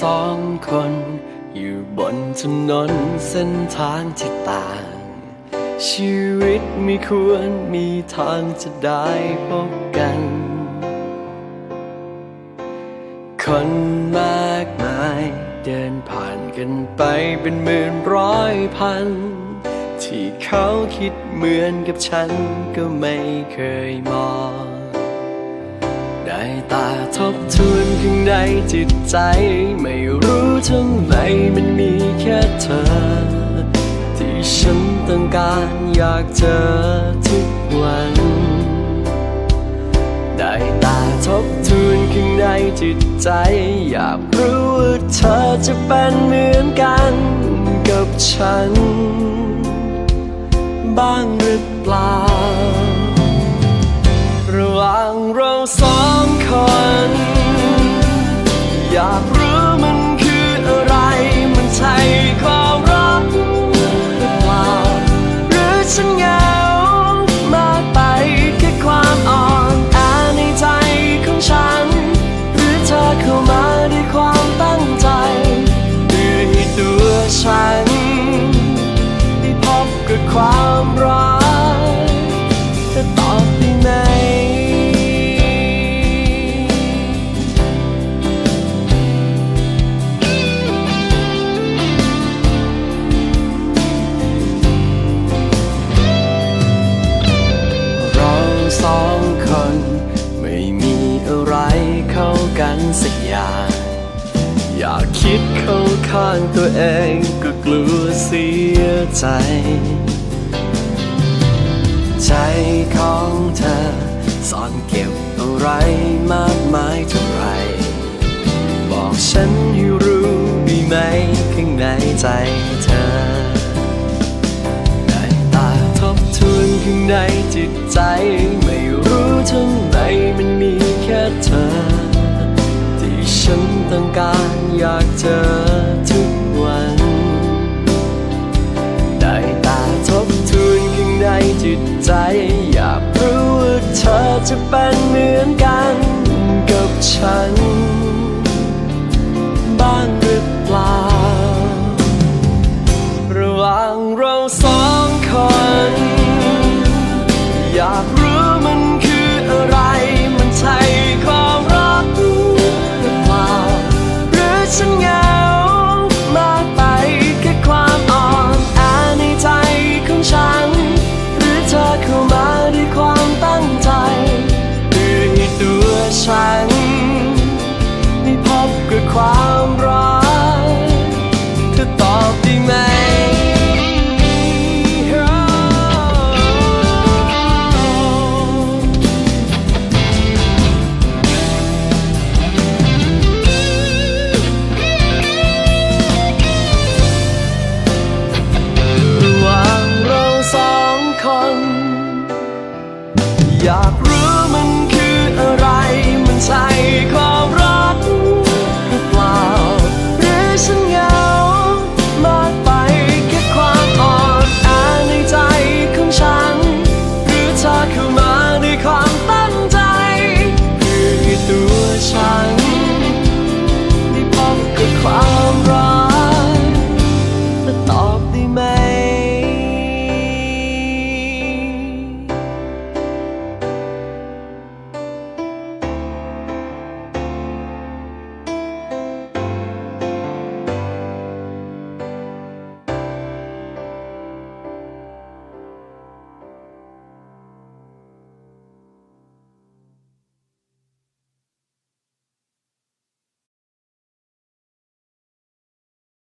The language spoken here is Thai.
สองคน อยู่บนถนนเส้นทางที่ต่าง ชีวิตไม่ควรมีทางจะได้พบกัน คนมากมายเดินผ่านกันไปเป็นหมื่นร้อยพัน ที่เขาคิดเหมือนกับฉันก็ไม่เคยมอง ได้ตาทบทวน ข้างในจิตใจ ไม่รู้ทำไมมันมีแค่เธอ ที่ฉันต้องการอยากเจอทุกวัน ได้ตาทบทวนข้างในจิตใจ อยากรู้ว่าเธอจะเป็นเหมือนกันกับฉัน บ้างหรือเปล่า สักอย่าง อยากคิดเข้าข้างตัวเองก็กลัวเสียใจ ใจของเธอซ่อนเก็บอะไรมากมายเท่าไร บอกฉันให้รู้ได้ไหมข้างในใจเธอ ต้องการอยากเจอทุกวัน ได้ตาทบทวนข้างในจิตใจ อยากรู้ว่าเธอจะเป็นเหมือนกันกับฉัน